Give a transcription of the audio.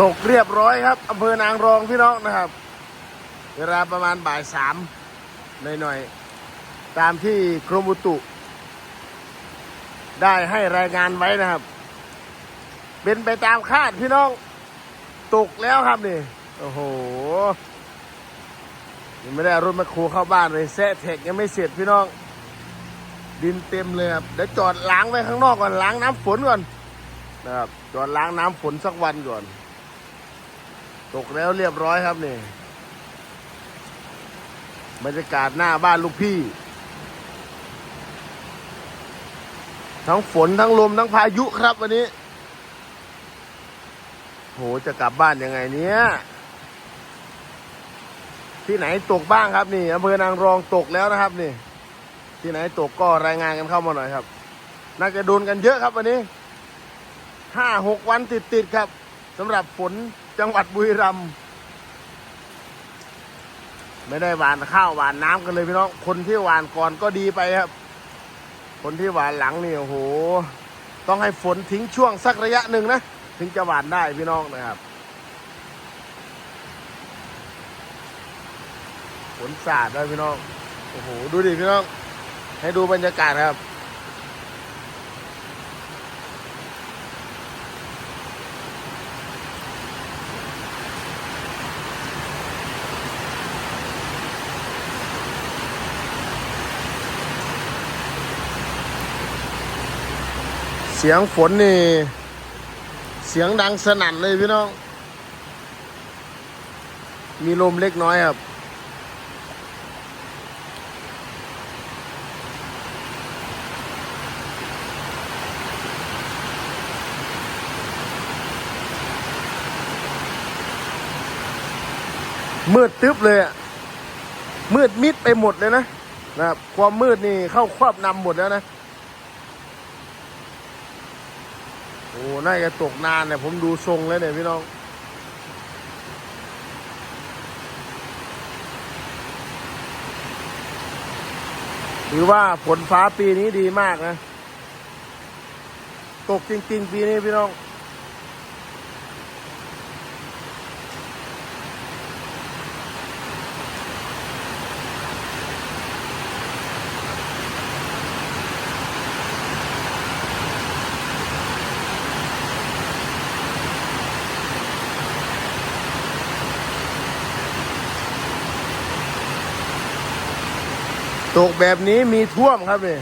ตกเรียบร้อยครับอำเภอนางรองพี่น้องนะครับ เวลาประมาณบ่ายสามหน่อยๆตามที่กรมอุตุ ได้ให้รายงานไว้นะครับ เป็นไปตามคาดพี่น้อง ตกแล้วครับนี่ โอ้โหยังไม่ได้รถมาครูเข้าบ้านเลยแซะเทคยังไม่เสร็จพี่น้อง ดินเต็มเลยครับเดี๋ยวจอดล้างไว้ข้างนอกก่อนล้างน้ำฝนก่อนนะครับจอดล้างน้ำฝนสักวันก่อน ตกแล้วเรียบร้อยครับนี่บรรยากาศหน้าบ้านลูกพี่ ทั้งฝนทั้งลมทั้งพายุครับวันนี้ โหจะกลับบ้านยังไงเนี้ยที่ไหนตกบ้างครับนี่อำเภอนางรองตกแล้วนะครับนี่ ที่ไหนตกก็รายงานกันเข้ามาหน่อยครับ น่าจะโดนกันเยอะครับวันนี้ห้าหกวันติดติดครับสำหรับฝน จังหวัดบุรีรัมย์ไม่ได้หวานข้าวหวานน้ำกันเลยพี่น้อง คนที่หวานก่อนก็ดีไปครับ คนที่หวานหลังนี่โอ้โห ต้องให้ฝนทิ้งช่วงสักระยะหนึ่งนะ ถึงจะหวานได้พี่น้องนะครับ ฝนสาดด้วยพี่น้อง โอ้โห ดูดิพี่น้อง ให้ดูบรรยากาศครับ สียงฝนนี่ เสียงดังสนั่นเลยพี่น้อง มีลมเล็กน้อยครับมืดตึ๊บเลยอะมืดมิดไปหมดเลยนะนะครับ ความมืดนี่เข้าครอบนำหมดแล้วนะ โอ้ น่าจะตกนานเนี่ย ผมดูทรงแล้วเนี่ยพี่น้อง ถือว่าฝนฟ้าปีนี้ดีมากนะ ตกจริง ๆ ปีนี้พี่น้อง ตกแบบนี้มีท่วมครับเนี่ย